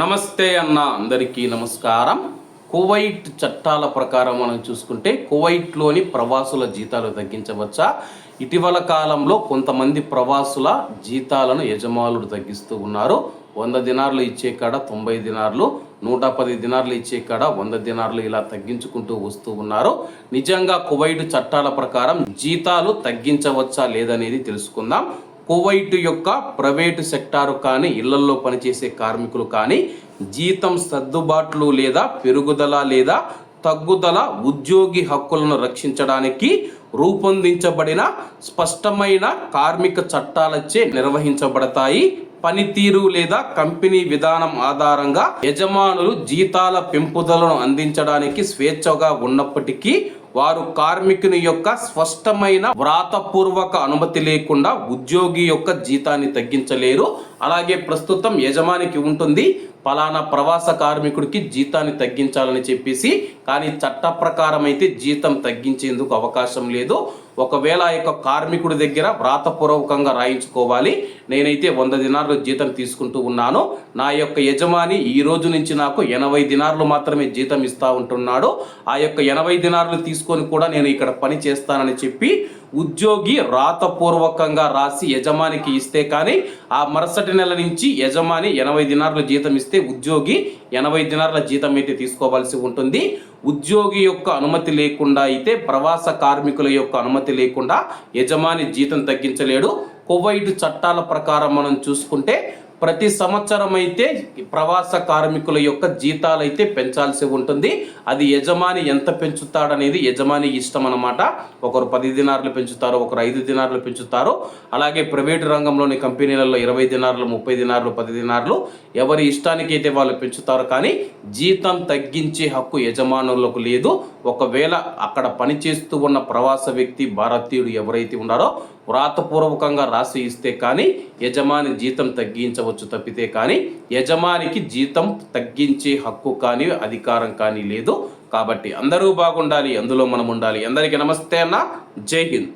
నమస్తే అన్న అందరికీ నమస్కారం. కువైట్ చట్టాల ప్రకారం మనం చూసుకుంటే కువైట్లోని ప్రవాసుల జీతాలు తగ్గించవచ్చా? ఇటీవల కాలంలో కొంతమంది ప్రవాసుల జీతాలను యజమానులు తగ్గిస్తూ ఉన్నారు. వంద దినార్లు ఇచ్చే కాడ తొంభై దినార్లు నూట పది దినార్లు ఇచ్చే కాడ వంద దినార్లు ఇలా తగ్గించుకుంటూ వస్తూ ఉన్నారు. నిజంగా కువైట్ చట్టాల ప్రకారం జీతాలు తగ్గించవచ్చా లేదనేది తెలుసుకుందాం. కువైట్ యొక్క ప్రైవేటు సెక్టారు కానీ ఇళ్ళల్లో పనిచేసే కార్మికులు కానీ జీతం సర్దుబాట్లు లేదా పెరుగుదల లేదా తగ్గుదల ఉద్యోగి హక్కులను రక్షించడానికి రూపొందించబడిన స్పష్టమైన కార్మిక చట్టాలచే నిర్వహించబడతాయి. పనితీరు లేదా కంపెనీ విధానం ఆధారంగా యజమానులు జీతాల పెంపుదలను అందించడానికి స్వేచ్ఛగా ఉన్నప్పటికీ వారు కార్మికుని యొక్క స్పష్టమైన వ్రాతపూర్వక అనుమతి లేకుండా ఉద్యోగి యొక్క జీతాన్ని తగ్గించలేరు. అలాగే ప్రస్తుతం యజమానికి ఉంటుంది. పలానా ప్రవాస కార్మికుడికి జీతాన్ని తగ్గించాలని చెప్పేసి కానీ చట్ట ప్రకారం అయితే జీతం తగ్గించేందుకు అవకాశం లేదు. ఒకవేళ ఆ యొక్క కార్మికుడి దగ్గర వ్రాతపూర్వకంగా రాయించుకోవాలి. నేనైతే వంద దినార్లు జీతం తీసుకుంటూ ఉన్నాను. నా యొక్క యజమాని ఈ రోజు నుంచి నాకు ఎనభై దినార్లు మాత్రమే జీతం ఇస్తూ ఉంటున్నాడు. ఆ యొక్క ఎనభై దినార్లు తీసుకొని కూడా నేను ఇక్కడ పని చేస్తానని చెప్పి ఉద్యోగి రాతపూర్వకంగా రాసి యజమానికి ఇస్తే కానీ ఆ మరుసటి నెల నుంచి యజమాని ఎనభై దినార్ల జీతం ఇస్తే ఉద్యోగి ఎనభై దినార్ల జీతం అయితే తీసుకోవాల్సి ఉంటుంది. ఉద్యోగి యొక్క అనుమతి లేకుండా అయితే ప్రవాస కార్మికుల యొక్క అనుమతి లేకుండా యజమాని జీతం తగ్గించలేడు. కువైట్ చట్టాల ప్రకారం మనం చూసుకుంటే ప్రతి సంవత్సరం అయితే ప్రవాస కార్మికుల యొక్క జీతాలు అయితే పెంచాల్సి ఉంటుంది. అది యజమాని ఎంత పెంచుతాడనేది యజమాని ఇష్టం అనమాట ఒకరు పది దినార్లు పెంచుతారు ఒకరు ఐదు దినార్లు పెంచుతారు. అలాగే ప్రైవేటు రంగంలోని కంపెనీలలో ఇరవై దినార్లు ముప్పై దినార్లు పది దినార్లు ఎవరి ఇష్టానికి అయితే వాళ్ళు పెంచుతారు కానీ జీతం తగ్గించే హక్కు యజమానులకు లేదు. ఒకవేళ అక్కడ పనిచేస్తూ ఉన్న ప్రవాస వ్యక్తి భారతీయుడు ఎవరైతే ఉన్నారో వ్రాతపూర్వకంగా రాసి ఇస్తే కానీ యజమాని జీతం తగ్గించవచ్చు తప్పితే కానీ యజమానికి జీతం తగ్గించే హక్కు కానీ అధికారం కానీ లేదు. కాబట్టి అందరూ బాగుండాలి అందులో మనం ఉండాలి. అందరికీ నమస్తే అన్న. జై హింద్.